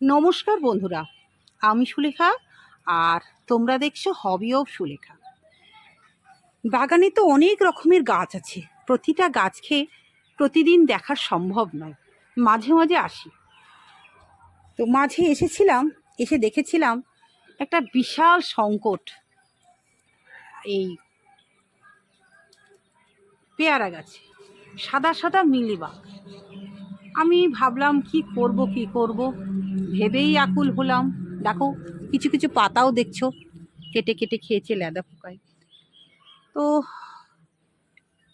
নমস্কার বন্ধুরা, আমি সুলেখা আর তোমরা দেখছ হবি অফ সুলেখা। বাগানে তো অনেক রকমের গাছ আছে, প্রতিটা গাছকে প্রতিদিন দেখা সম্ভব নয়, মাঝে মাঝে আসি। তো মাঝে এসেছিলাম, এসে দেখেছিলাম একটা বিশাল সংকট, এই পেয়ারা গাছে, সাদা সাদা মিলিবাগ। আমি ভাবলাম কি করব কি করব? ভেবেই আকুল হলাম। দেখো, কিছু কিছু পাতাও দেখছ। কেটে কেটে খেয়েছে লেদা পোকায়। তো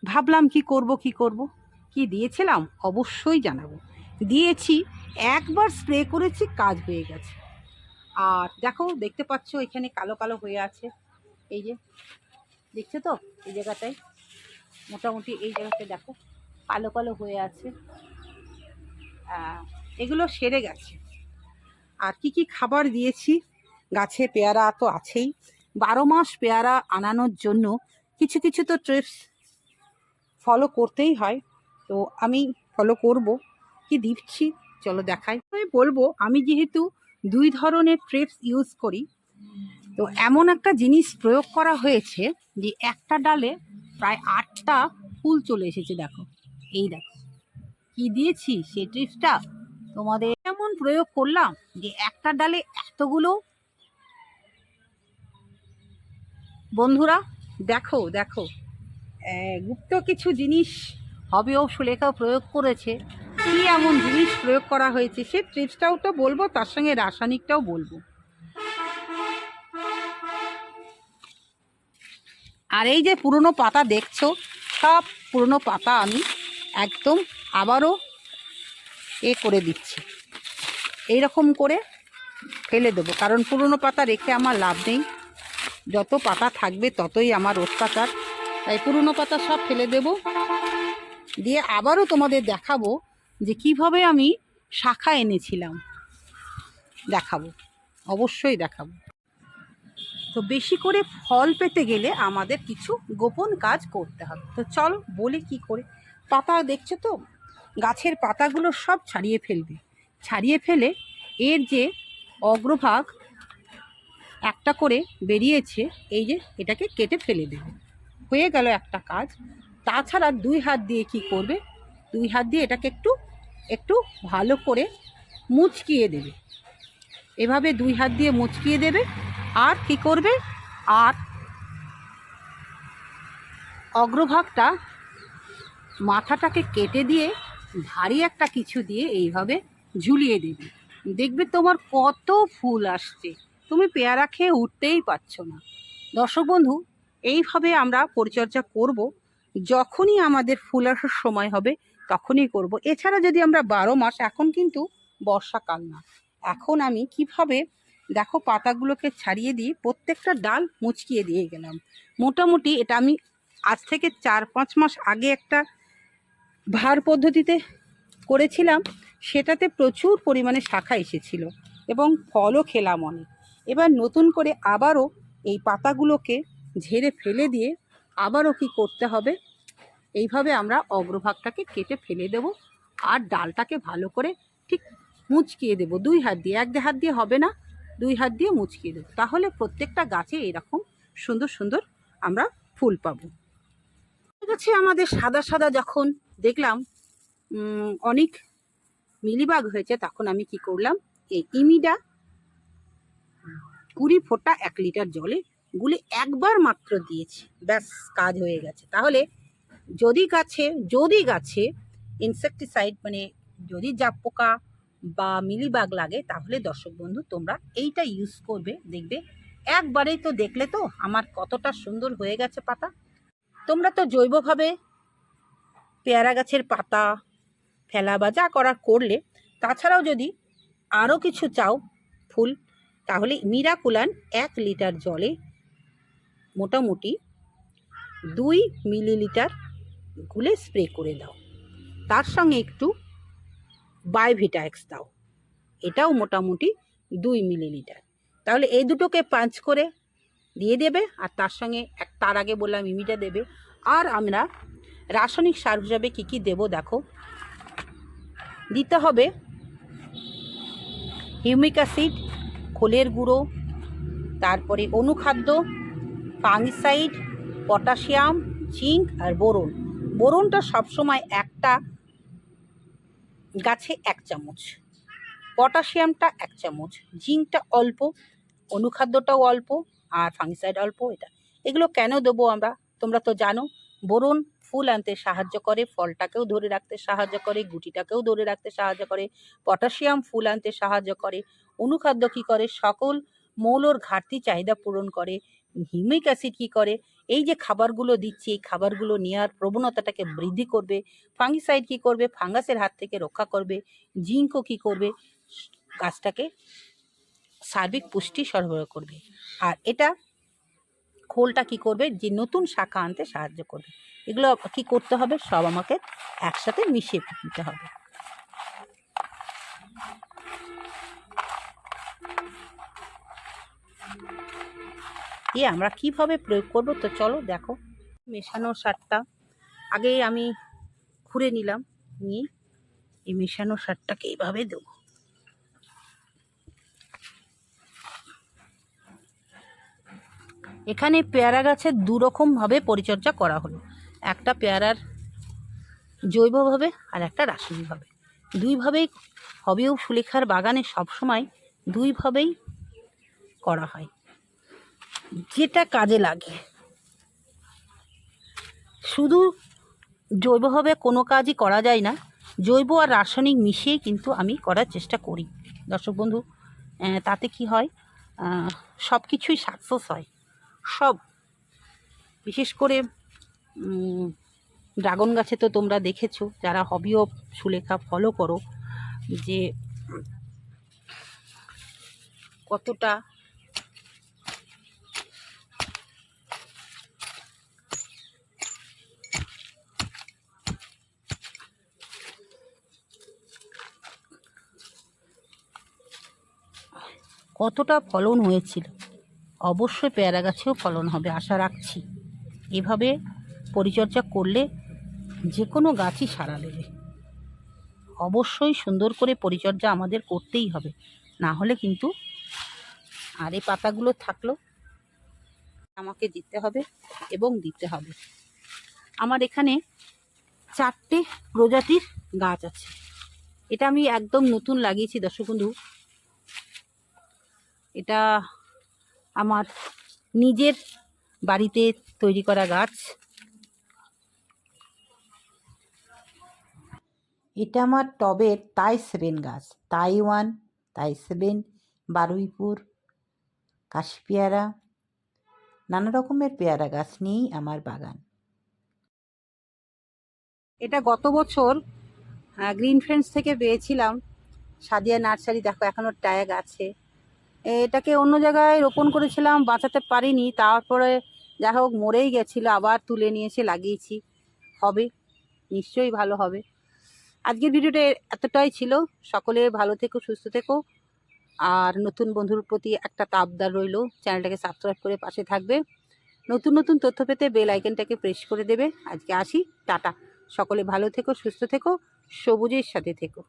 ভাবলাম কি করব কি করব? কি দিয়েছিলাম? অবশ্যই জানাব। দিয়েছি, একবার স্প্রে করেছি, কাজ হয়ে গেছে। আর দেখো, দেখতে পাচ্ছ, এখানে কালো কালো হয়ে আছে। এই যে, দেখছ তো? এই জায়গাটায়, মোটামুটি এই জায়গাতে দেখো, কালো কালো হয়ে আছে। এগুলো সেরে গেছে। আর কি কি খাবার দিয়েছি? গাছে পেয়ারা তো আছেই। বারো মাস পেয়ারা আনানোর জন্য কিছু কিছু তো ট্রিপস ফলো করতেই হয়। তো আমি ফলো করব। কি দিচ্ছি? চলো দেখাই। আমি বলব, আমি যেহেতু দুই ধরনের ট্রিপস ইউজ করি, তো এমন একটা জিনিস প্রয়োগ করা হয়েছে যে একটা ডালে প্রায় আটটা ফুল চলে এসেছে, দেখো। এই দেখো। কি দিয়েছি? সেই ট্রিপসটা তোমাদের এমন প্রয়োগ করলাম যে একটা ডালে এতগুলো? বন্ধুরা, দেখো দেখো। গুপ্ত কিছু জিনিস হবে ও সুলেখাও প্রয়োগ করেছে। কি এমন জিনিস প্রয়োগ করা হয়েছে? সে ট্রিপসটাও তো বলব, তার সঙ্গে রাসায়নিকটাও বলব। আর এই যে পুরনো পাতা দেখছ, সব পুরনো পাতা আমি একদম আবারও এ করে দিচ্ছি। এই রকম করে ফেলে দেবো। কারণ পুরনো পাতা রেখে আমার লাভ নেই। যত পাতা থাকবে ততই আমার অত্যাচার। তাই পুরনো পাতা সব ফেলে দেব। দিয়ে আবারও তোমাদের দেখাবো যে কীভাবে আমি শাখা এনেছিলাম। দেখাবো। অবশ্যই দেখাবো। তো বেশি করে ফল পেতে গেলে আমাদের কিছু গোপন কাজ করতে হবে। তো চলো বলি কি করে। পাতা দেখছ তো? গাছের পাতাগুলো সব ছাড়িয়ে ফেলবে। ছাড়িয়ে ফেলে এর যে অগ্রভাগ একটা করে বেরিয়েছে, এই যে এটাকে কেটে ফেলে দেবে। হয়ে গেল একটা কাজ। তাছাড়া দুই হাত দিয়ে কি করবে? দুই হাত দিয়ে এটাকে একটু একটু ভালো করে মুচকিয়ে দেবে। এভাবে দুই হাত দিয়ে মুচকিয়ে দেবে। আর কি করবে? আর অগ্রভাগটা মাথাটাকে কেটে দিয়ে, ভারী একটা কিছু দিয়ে এইভাবে ঝুলিয়ে দেবে। দেখবে তোমার কত ফুল আসছে। তুমি পেয়ারা খেয়ে উঠতেই পারছ না। দর্শক বন্ধু, এইভাবে আমরা পরিচর্যা করব। যখনই আমাদের ফুল আসার সময় হবে, তখনই করব। এছাড়া যদি আমরা বারো মাস, এখন কিন্তু বর্ষাকাল না। এখন আমি কীভাবে, দেখো পাতাগুলোকে ছাড়িয়ে দিয়ে প্রত্যেকটা ডাল মুচকিয়ে দিয়ে গেলাম। মোটামুটি এটা আমি আজ থেকে চার পাঁচ মাস আগে একটা ভার পদ্ধতিতে করেছিলাম, সেটাতে প্রচুর পরিমাণে শাখা এসেছিল এবং ফলও খেলাম অনেক। এবার নতুন করে আবারও এই পাতাগুলোকে ঝেড়ে ফেলে দিয়ে আবারও কি করতে হবে? এইভাবে আমরা অগ্রভাগটাকে কেটে ফেলে দেব আর ডালটাকে ভালো করে ঠিক মুচকিয়ে দেব। দুই হাত দিয়ে, এক হাত দিয়ে হবে না, দুই হাত দিয়ে মুচকিয়ে দেবো। তাহলে প্রত্যেকটা গাছে এরকম সুন্দর সুন্দর আমরা ফুল পাবো। গাছে আমাদের সাদা সাদা যখন দেখলাম অনেক মিলিবাগ হয়েছে, তখন আমি কি করলাম, এই ইমিডা কুড়ি ফোঁটা এক লিটার জলে গুলে একবার মাত্র দিয়েছি। ব্যাস, কাজ হয়ে গেছে। তাহলে যদি গাছে যদি গাছে ইনসেকটিসাইড মানে যদি জাপ পোকা বা মিলিবাগ লাগে, তাহলে দর্শক বন্ধু, তোমরা এইটা ইউজ করবে, দেখবে। একবারেই তো দেখলে তো আমার কতটা সুন্দর হয়ে গেছে পাতা। তোমরা তো জৈবভাবে পেয়ারা গাছের পাতা ফেলা বা যা করার করলে, তাছাড়াও যদি আরও কিছু চাও ফুল, তাহলে মিরাকুলান এক লিটার জলে মোটামুটি দুই মিলিলিটার গুলে স্প্রে করে দাও। তার সঙ্গে একটু বায়োভিটাক্স দাও। এটাও মোটামুটি দুই মিলিলিটার। তাহলে এই দুটোকে পাঁচ করে দিয়ে দেবে, আর তার সঙ্গে এক, তার আগে বললাম ইমিটা দেবে। আর আমরা রাসায়নিক সার হিসাবে কী কী দেবো দেখো। দিতে হবে। হিউমিক অ্যাসিড, খোলের গুঁড়ো, তারপরে অনুখাদ্য ফাঙ্গিসাইড পটাশিয়াম, জিঙ্ক আর বোরন। বোরনটা সবসময় একটা গাছে এক চামচ। পটাশিয়ামটা এক চামচ। জিঙ্কটা অল্প, অনুখাদ্যটাও অল্প আর ফাঙ্গিসাইড অল্প এটা। এগুলো কেন দেবো আমরা? তোমরা তো জানো, বোরন ফুল আনতে সাহায্য করে, ফলটাকেও ধরে রাখতে সাহায্য করে, গুটিটাকেও ধরে রাখতে সাহায্য করে, পটাশিয়াম ফুল আনতে সাহায্য করে, অনুখাদ্য কী করে? সকল মৌলর ঘাটতি চাহিদা পূরণ করে। হিউমিক অ্যাসিড কী করে? এই যে খাবারগুলো দিচ্ছি, এই খাবারগুলো নেওয়ার প্রবণতাটাকে বৃদ্ধি করবে। ফাঙ্গিসাইড কী করবে? ফাঙ্গাসের হাত থেকে রক্ষা করবে। জিঙ্কও কী করবে? গাছটাকে সার্বিক পুষ্টি সরবরাহ করবে। আর এটা খোলটা কি করবে? যে নতুন শাখা আনতে সাহায্য করবে। এগুলো কি করতে হবে? সব আমাকে একসাথে মিশিয়ে দিতে হবে। এ আমরা কীভাবে প্রয়োগ করব? তো চলো দেখো। মেশানো সারটা আগে আমি খুঁড়ে নিলাম। নিয়ে এই মেশানো সারটাকে এইভাবে দেবো। এখানে পেয়ারা গাছের দুরকমভাবে পরিচর্যা করা হলো। একটা পেয়ারার জৈবভাবে আর একটা রাসায়নিকভাবে। দুইভাবেই হবেও সুলেখার বাগানে সবসময় দুইভাবেই করা হয়। যেটা কাজে লাগে। শুধু জৈবভাবে কোনো কাজই করা যায় না, জৈব আর রাসায়নিক মিশিয়েই কিন্তু আমি করার চেষ্টা করি। দর্শক বন্ধু তাতে কি হয়? সব কিছুই সাকসেস হয়। সব। বিশেষ করে ড্রাগন গাছে তো তোমরা দেখেছ, যারা হবিও সুলেখা ফলো করো, যে কতটা কতটা ফলন হয়েছিল। অবশ্যই পেয়ারা গাছেও ফলন হবে, আশা রাখছি। এভাবে পরিচর্যা করলে যে কোনো গাছই সারা দেবে। অবশ্যই সুন্দর করে পরিচর্যা আমাদের করতেই হবে, না হলে কিন্তু আর এই পাতাগুলো থাকল আমাকে দিতে হবে এবং দিতে হবে। আমার এখানে চারটে প্রজাতির গাছ আছে। এটা আমি একদম নতুন লাগিয়েছি, দর্শক এটা আমার নিজের বাড়িতে তৈরি করা গাছ। এটা আমার টবের তাই সেভেন গাছ, তাইওয়ান, তাই সেভেন, বারুইপুর কাশি পেয়ারা নানা রকমের পেয়ারা গাছ নিয়েই আমার বাগান। এটা গত বছর গ্রিন ফ্রেন্ডস থেকে পেয়েছিলাম। সাদিয়া নার্সারি, দেখো এখনও ট্যাগ আছে। এটাকে অন্য জায়গায় রোপণ করেছিলাম, বাঁচাতে পারিনি। তারপরে যা হোক, মরেই গেছিল, আবার তুলে নিয়ে এসে লাগিয়েছি। হবে, নিশ্চয়ই ভালো হবে। আজকের ভিডিওটা এতটাই ছিল। সকলে ভালো থেকো, সুস্থ থেকো। আর নতুন বন্ধুর প্রতি একটা তাবদার রইল। চ্যানেলটাকে সাবস্ক্রাইব করে পাশে থাকবে। নতুন নতুন তথ্য পেতে বেল আইকনটাকে প্রেস করে দেবে। আজকে আসি। টাটা। সকলে ভালো থেকো, সুস্থ থেকো। সবুজের সাথে থেকো।